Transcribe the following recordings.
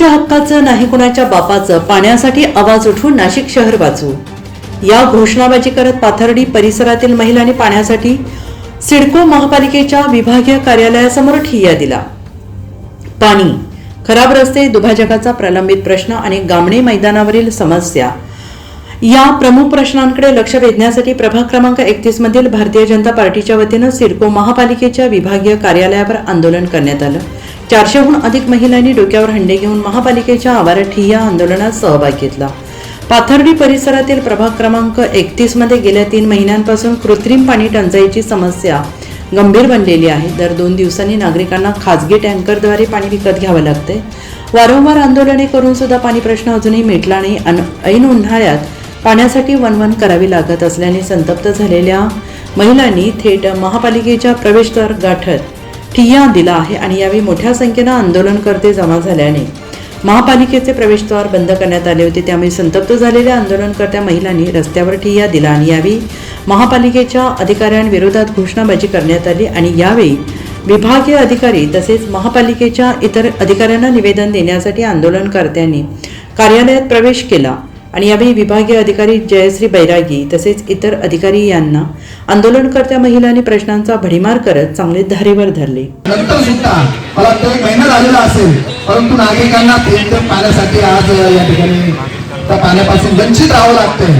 कुणाच्या हक्काचं नाही कुणाच्या बापाचं? पाण्यासाठी आवाज उठवून नाशिक शहर वाचू. या घोषणाबाजी करत पाथर्डी परिसरातील महिलांनी पाण्यासाठी सिडको महापालिकेच्या विभागीय कार्यालयासमोर ठिय्या दिला. पाणी खराब रस्ते दुभाजकाचा प्रलंबित प्रश्न आणि गामणे मैदानावरील समस्या. या प्रमुख प्रश्नांकडे लक्ष वेधण्यासाठी प्रभाग क्रमांक एकतीस मधील भारतीय जनता पार्टीच्या वतीनं सिडको महापालिकेच्या विभागीय कार्यालयावर आंदोलन करण्यात आलं. चारशेहून अधिक महिलांनी डोक्यावर हंडे घेऊन महापालिकेच्या आवारात ठिय्या आंदोलनात सहभाग घेतला. पाथर्डी परिसरातील प्रभाग क्रमांक एकतीसमध्ये गेल्या तीन महिन्यांपासून कृत्रिम पाणी टंचाईची समस्या गंभीर बनलेली आहे. दर दोन दिवसांनी नागरिकांना खासगी टँकरद्वारे पाणी विकत घ्यावं लागते वारंवार आंदोलने करून सुद्धा पाणी प्रश्न अजूनही मिटला नाही. अन ऐन उन्हाळ्यात पाण्यासाठी वनवन करावी लागत असल्याने संतप्त झालेल्या महिलांनी थेट महापालिकेच्या प्रवेशद्वार गाठत ठिय्या दिला आहे आणि यावेळी मोठ्या संख्येनं आंदोलनकर्ते जमा झाल्याने महापालिकेचे प्रवेशद्वार बंद करण्यात आले होते. त्यामुळे संतप्त झालेल्या आंदोलनकर्त्या महिलांनी रस्त्यावर ठिय्या दिला आणि यावेळी महापालिकेच्या अधिकाऱ्यांविरोधात घोषणाबाजी करण्यात आली आणि यावेळी विभागीय अधिकारी तसेच महापालिकेच्या इतर अधिकाऱ्यांना निवेदन देण्यासाठी आंदोलनकर्त्यांनी कार्यालयात प्रवेश केला. आणि यावेळी विभागीय अधिकारी जयश्री बैरागी तसेच इतर अधिकारी यांना आंदोलनकर्त्या महिलांनी प्रश्नांचा भडीमार करत चांगले धारेवर धरले. नंतर सुद्धा. मला एक महिना झालेला असेल. परंतु नागरिकांना थेट पाण्यासाठी आज या ठिकाणी. त्या पाण्यापासून वंचित राहावं लागतंय.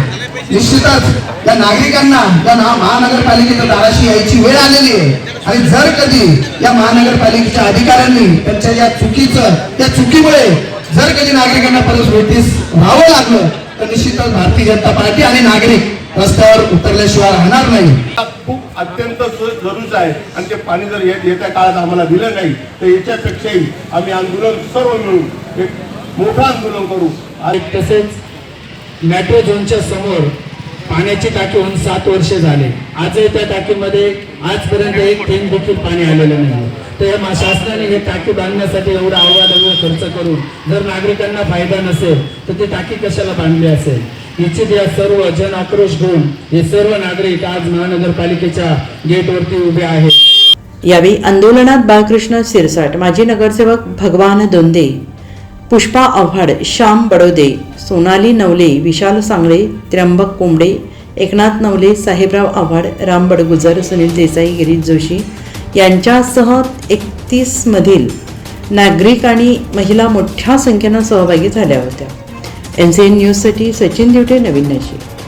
निश्चितच या नागरिकांना या ना- महानगरपालिकेच्या दाराशी यायची वेळ आलेली आहे. आणि जर कधी या महानगरपालिकेच्या अधिकाऱ्यांनी त्यांच्या या चुकीचं त्या चुकीमुळे जर कधी नागरिकांना परत परिस्थितीस राहावं लागलं तर निश्चितच भारतीय जनता पार्टी आणि नागरिक रस्त्यावर उतरल्याशिवाय राहणार नाही. खूप अत्यंत ज- आहे आणि ते पाणी जर येत्या काळात आम्हाला दिलं नाही तर याच्यापेक्षाही आम्ही आंदोलन सर्व मिळून एक मोठं आंदोलन करू. आणि तसेच मेट्रो झोनच्या समोर पाण्याची टाकी होऊन सात वर्षे झाले. आजही त्या टाकीमध्ये आजपर्यंत एक थेंब देखील पाणी आलेलं नाही तर शासनाने हे टाकी बांधण्यासाठी एवढा अवघड खर्च करून जर नागरिकांना फायदा नसेल तर ते टाकी कशाला बांधली असेल? इच्छित या सर्व जन आक्रोश घेऊन हे सर्व नागरिक आज महानगरपालिकेच्या गेटवरती उभे आहेत. यावेळी आंदोलनात बाळकृष्ण सिरसाट माजी नगरसेवक भगवान दोंदे पुष्पा आव्हाड श्याम बडोदे सोनाली नवले विशाल सांगळे त्र्यंबक कोंबडे एकनाथ नवले साहेबराव आव्हाड राम बडगुजर सुनील देसाई गिरीश जोशी यांच्यासह एकतीसमधील नागरिक आणि महिला मोठ्या संख्येनं सहभागी झाल्या होत्या. एन सी एन न्यूजसाठी सचिन दिवटे नवीन नाशिक